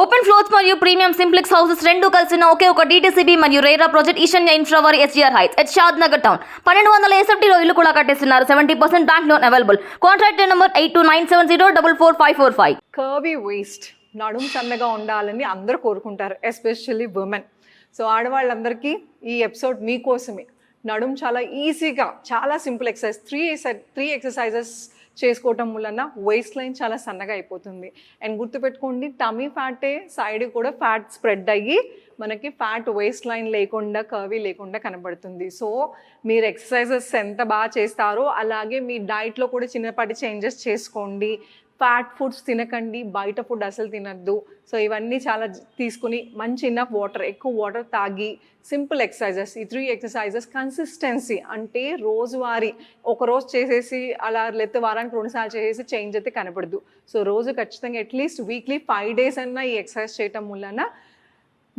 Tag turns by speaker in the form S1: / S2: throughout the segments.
S1: Open floors మరియు premium simplex houses రెండు కలిసిన ఒకే ఒక డీటీసీబీ మరియు రేరా ప్రాజెక్ట్ ఈశాన్య ఇన్ఫ్రావర్ S G R heights at Shad Nagar town పన్నెండు వందల ఎస్ఎఫ్టీలో ఇల్లు కూడా కట్టేస్తున్నారు. Seventy percent bank loan available contract number eight two nine seven zero double four five four five
S2: curvy waist నడుము సన్నగా ఉండాలని అందరూ కోరుకుంటారు ఎస్పెషల్లీ ఉమెన్ సో ఆడవాళ్ళందరికీ ఈ ఎపిసోడ్ మీకోసమే. నడుము చాలా ఈజీగా చాలా simple exercise three three exercises చేసుకోవటం వలన వేస్ట్ లైన్ చాలా సన్నగా అయిపోతుంది. అండ్ గుర్తుపెట్టుకోండి టమీ ఫ్యాటే సైడ్ కూడా ఫ్యాట్ స్ప్రెడ్ అయ్యి మనకి ఫ్యాట్ వేస్ట్ లైన్ లేకుండా కర్వీ లేకుండా కనబడుతుంది. సో మీరు ఎక్సర్సైజెస్ ఎంత బాగా చేస్తారో అలాగే మీ డైట్లో కూడా చిన్నపాటి చేంజెస్ చేసుకోండి. ఫ్యాట్ ఫుడ్స్ తినకండి బయట ఫుడ్ అసలు తినద్దు. సో ఇవన్నీ చాలా తీసుకుని మంచి ఇన్నఫ్ వాటర్ ఎక్కువ వాటర్ తాగి సింపుల్ ఎక్సర్సైజెస్ ఈ త్రీ ఎక్సర్సైజెస్ కన్సిస్టెన్సీ అంటే రోజువారీ ఒక రోజు చేసేసి అలా లేకపోతే వారానికి రెండుసార్లు చేసేసి చేంజ్ అయితే కనపడదు. సో రోజు ఖచ్చితంగా అట్లీస్ట్ వీక్లీ ఫైవ్ డేస్ అన్నా ఈ ఎక్సర్సైజ్ చేయటం వలన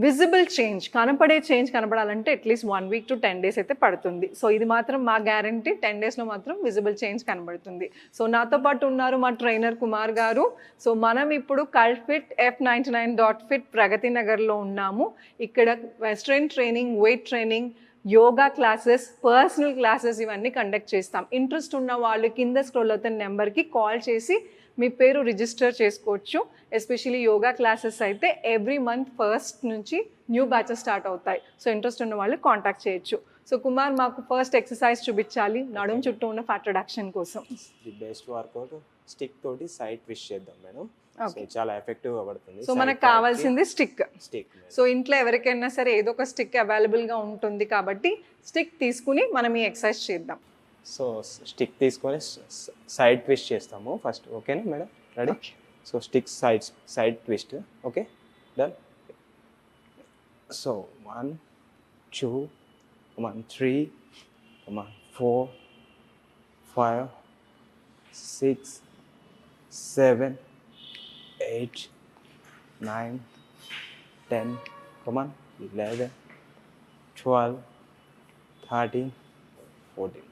S2: విజిబుల్ చేంజ్ కనపడే change కనపడాలంటే at least one week to ten days అయితే పడుతుంది. సో ఇది మాత్రం మా గ్యారంటీ టెన్ డేస్లో మాత్రం విజిబుల్ చేంజ్ కనబడుతుంది. సో నాతో పాటు ఉన్నారు మా ట్రైనర్ కుమార్ గారు. సో మనం ఇప్పుడు cult fit F ninety nine dot fit Pragathi నగర్లో ఉన్నాము. ఇక్కడ western training weight training yoga classes personal classes ఇవన్నీ కండక్ట్ చేస్తాం. ఇంట్రెస్ట్ ఉన్న వాళ్ళు కింద స్క్రోల్ అవుతున్న నెంబర్కి కాల్ చేసి మీ పేరు రిజిస్టర్ చేసుకోవచ్చు. ఎస్పెషలీ యోగా క్లాసెస్ అయితే ఎవ్రీ మంత్ ఫస్ట్ నుంచి న్యూ బ్యాచెస్ స్టార్ట్ అవుతాయి. సో ఇంట్రెస్ట్ ఉన్న వాళ్ళు కాంటాక్ట్ చేయొచ్చు. సో కుమార్ మాకు ఫస్ట్ ఎక్సర్సైజ్ చూపించాలి. నడుము చుట్టూ ఉన్న ఫ్యాట్ రిడక్షన్ కోసం.
S3: ది బెస్ట్ వర్కౌట్ స్టిక్ తోటి సైడ్ ట్విస్ట్ చేద్దాం మేడం. చాలా ఎఫెక్టివ్గా పడుతుంది.
S2: సో మనకు కావాల్సింది స్టిక్
S3: స్టిక్
S2: సో ఇంట్లో ఎవరికైనా సరే ఏదో ఒక స్టిక్ అవైలబుల్గా ఉంటుంది కాబట్టి స్టిక్ తీసుకుని మనం ఈ ఎక్సర్సైజ్ చేద్దాం.
S3: సో స్టిక్ తీసుకొని సైడ్ ట్విస్ట్ చేస్తాము. ఫస్ట్ ఓకేనా madam ready so stick side side twist okay done So one two one three come on four five six seven eight nine ten come on, eleven, twelve, thirteen, fourteen.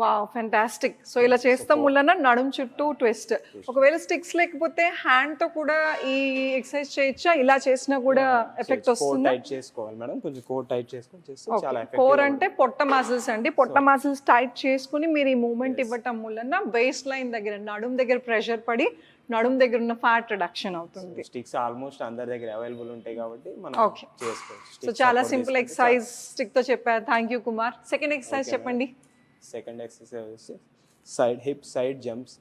S2: Wow fantastic so ఇలా చేస్తాం వలన నడుం చుట్టూ twist ఒకవేళ sticks లేకపోతే హ్యాండ్తో కూడా ఈ ఎక్సర్సైజ్ చేయొచ్చా? ఇలా చేసినా కూడా ఎఫెక్ట్
S3: కోర్
S2: వస్తుందా?
S3: టైట్ చేసుకోవాలి మేడం. కొంచెం కోర్ టైట్ చేసుకొని చేస్తే చాలా
S2: కోర్
S3: ఎఫెక్టివ్
S2: అంటే పొట్ట మసిల్స్ అండి. పొట్ట మసిల్స్ టైట్ చేసుకుని మీరు ఈ మూమెంట్ ఇవ్వటం వలన వేస్ట్ లైన్ దగ్గర నడుం దగ్గర ప్రెషర్ పడి నడుం దగ్గర ఉన్న ఫ్యాట్ రిడక్షన్ అవుతుంది.
S3: స్టిక్స్ ఆల్మోస్ట్ అందరి దగ్గర అవైలబుల్ ఉంటాయి కాబట్టి మనం. చేసుకోవచ్చు.
S2: సో చాలా సింపుల్ ఎక్సర్సైజ్ స్టిక్తో చెప్పారు. Thank you Kumar second exercise చెప్పండి.
S3: సెకండ్ ఎక్సర్సైజ్ వచ్చి side hip side jumps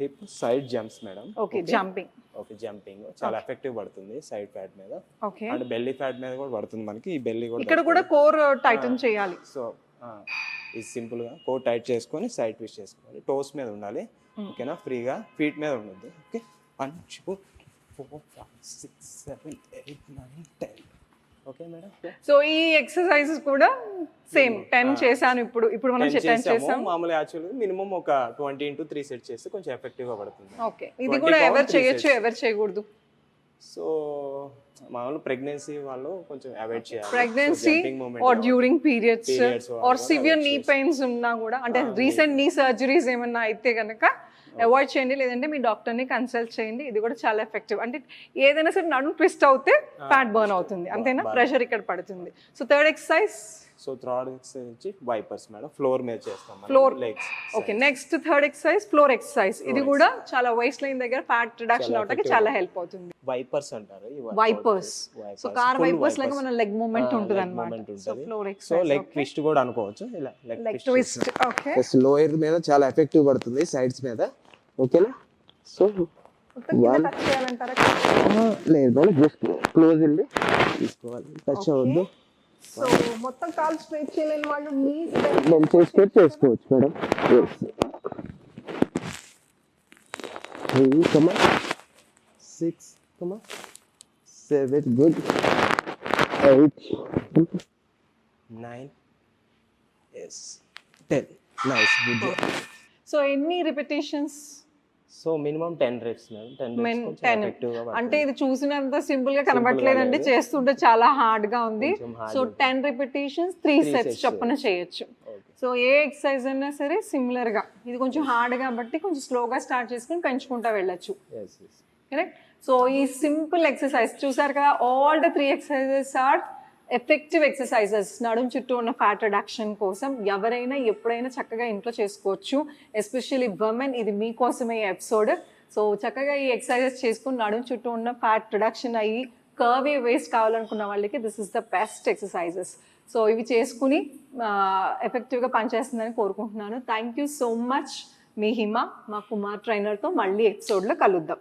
S3: hip side jumps madam.
S2: Okay jumping
S3: okay jumping చాలా ఎఫెక్టివ్ పడుతుంది సైడ్ ఫ్యాట్ మీద.
S2: ఓకే
S3: అండ్ బెల్లీ ఫ్యాట్ మీద కూడా పడుతుంది మనకి. ఈ బెల్లీ కూడా
S2: ఇక్కడ కూడా కోర్ టైటన్ చేయాలి.
S3: సో ఇది సింపుల్గా కోర్ టైట్ చేసుకొని సైడ్ ట్విస్ట్ చేసుకోవాలి. టోస్ మీద ఉండాలి. ఓకేనా? ఫ్రీగా ఫీట్ మీద ఉండదు okay? One two four five six seven eight nine ten okay madam
S2: so ఈ ఎక్సర్సైజెస్ కూడా సేమ్ టెన్ చేశాను ఇప్పుడు. ఇప్పుడు మనం టెన్ చేసాం
S3: మామూలు యాక్చువల్గా మినిమం ఒక ట్వంటీ ఇంటూ త్రీ సెట్ చేస్తే కొంచెం ఎఫెక్టివ్గా పడుతుంది
S2: ఓకే ఇది
S3: 20
S2: కూడా ఎవరు చేయొచ్చు. ఎవరు చేయకూడదు?
S3: సో మామూలు ప్రెగ్నెన్సీ వాళ్ళు కొంచెం అవాయిడ్ చేయాలి.
S2: Pregnancy or during periods or severe knee pains ఉన్నా కూడా అంటే రీసెంట్ నీ సర్జరీస్ ఏమన్నా అయితే కనుక అవాయిడ్ చేయండి లేదంటే మీ డాక్టర్ని కన్సల్ట్ చేయండి. ఇది కూడా చాలా ఎఫెక్టివ్ అంటే ఏదైనా సరే నడుము ట్విస్ట్ అవుతే ఫ్యాట్ బర్న్ అవుతుంది. అంతేనా? ప్రెషర్ ఇక్కడ పడుతుంది. So third exercise
S3: so third exercise వచ్చి వైపర్స్ మేడం ఫ్లోర్ మీద చేస్తాం
S2: Floor.
S3: Legs
S2: okay next third exercise floor exercise ఇది కూడా చాలా వేస్ట్ లైన్ దగ్గర ఫ్యాట్ రిడక్షన్ అవడానికి. చాలా హెల్ప్ అవుతుంది.
S3: వైపర్స్ అంటారు.
S2: వైపర్స్ సో కార్ వైపర్స్ లాగా మన లెగ్ మూమెంట్ ఉంటుంది. అనమాట so floor
S3: so
S2: exercise
S3: leg twist కూడా అనుకోవచ్చు. ఇలా
S2: leg
S3: leg
S2: twist okay
S3: lower మీద చాలా ఎఫెక్టివ్ పడుతుంది సైడ్స్ మీద. ఓకేనా? సో లేదు మేడం జస్ట్ క్లోజ్ వెళ్ళి తీసుకోవాలి. టచ్ అవ్వద్దు.
S2: సో మొత్తం కాల్ స్ట్రైట్ చేయలేని వాళ్ళు నీ
S3: నేను చేసుకొని చేసుకోవచ్చు madam. Three comma six comma seven good eight nine yes ten nice good
S2: so ఎన్ని repetitions
S3: so minimum ten reps ten
S2: అంటే ఇది చూసినంత సింపుల్గా కనబట్లేదండి చేస్తుంటే చాలా హార్డ్గా ఉంది. So. Ten repetitions three sets చొప్పున చేయొచ్చు. సో ఏ ఎక్సర్సైజ్ అయినా సరే సిమిలర్గా. ఇది కొంచెం హార్డ్ కాబట్టి కొంచెం స్లోగా స్టార్ట్ చేసుకుని పెంచుకుంటా వెళ్ళొచ్చు. కరెక్ట్ సో ఈ సింపుల్ ఎక్సర్సైజ్ చూసారు కదా all the three exercises are effective exercises నడుం చుట్టూ ఉన్న ఫ్యాట్ రిడక్షన్ కోసం ఎవరైనా ఎప్పుడైనా చక్కగా ఇంట్లో చేసుకోవచ్చు. ఎస్పెషల్లీ ఉమెన్ ఇది మీకోసమే ఎపిసోడ్. సో చక్కగా ఈ ఎక్సర్సైజెస్ చేసుకుని నడుం చుట్టూ ఉన్న ఫ్యాట్ రిడక్షన్ అయ్యి కర్వీ వేస్ట్ కావాలనుకున్న వాళ్ళకి this is the best exercises so ఇవి చేసుకుని ఎఫెక్టివ్గా పనిచేస్తుందని కోరుకుంటున్నాను. థ్యాంక్ యూ సో మచ్ మీ హిమ. మా కుమార్ ట్రైనర్తో మళ్ళీ ఎపిసోడ్లో కలుద్దాం.